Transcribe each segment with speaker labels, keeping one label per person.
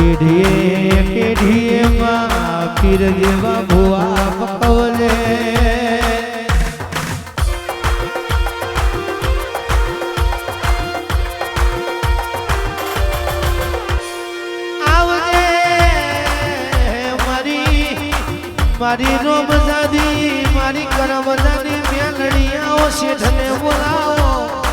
Speaker 1: કેઢીએ કેઢીએ માં પીર જેવા ભુવા પકવલે મારી રોમ દાદી મારી કરમજાદી મેલડી આવો શેઠને બોલાવો.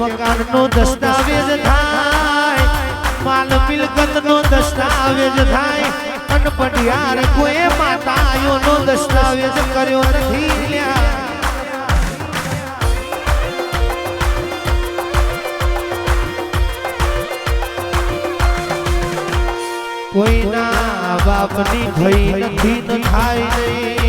Speaker 1: મકાનનો દસ્તાવેજ થાય. માલ મિલકતનો દસ્તાવેજ થાય. અન પટિયાર કોઈ માતાઓનો દસ્તાવેજ કર્યો નથી. લ્યા કોઈના બાપની થઈ નથી થાય. નહીં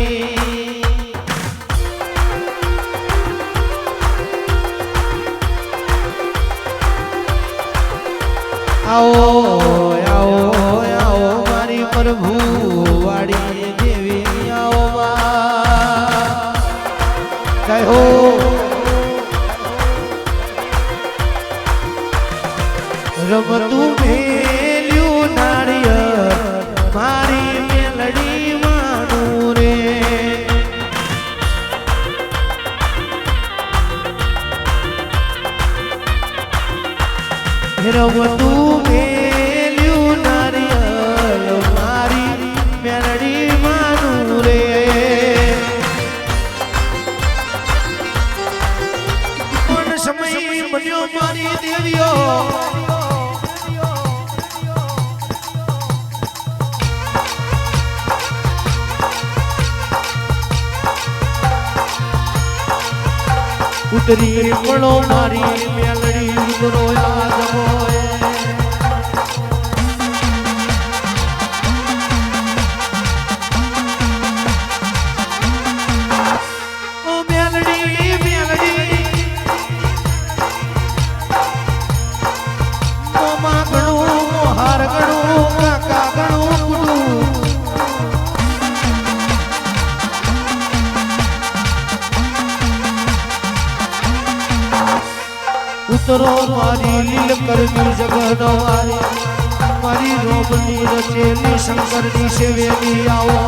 Speaker 1: મારી પ્રભુ વાડી દેવી કહો માં રમતું મેલ્યું નાળિયર, મારી મેલડી માનું રે. રમતું મેલ્યું ઉતરી પડો મારી મેલડી ઉતરો યાદ ઉતરો મારી લીલ કરવી જગનો વારી મારી રોગની રચેલી શંકરની સેવેલી આવો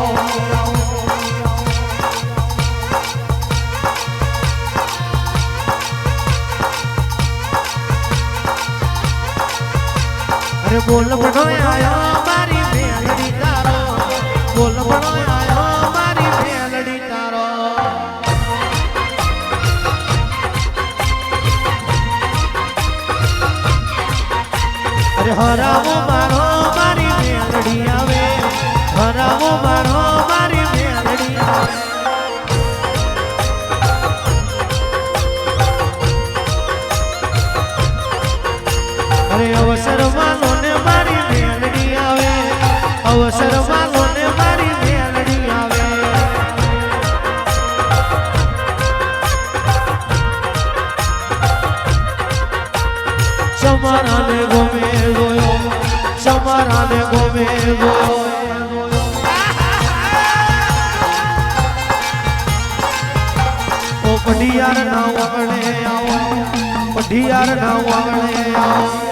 Speaker 1: અરે બોલ બડો આયો અરે હરાવો મારો મારી મેલડી આવે હરાવો મારો મારી મેલડી આવે અરે અવસર માનો ને મારી મેલડી આવે અવસર માનો ને મારી મેલડી આવે સમારાને ગમે ગયો સમારાને ગમે ગયો ઓ પઢિયાર ના વગડે આવો પઢિયાર ના વગડે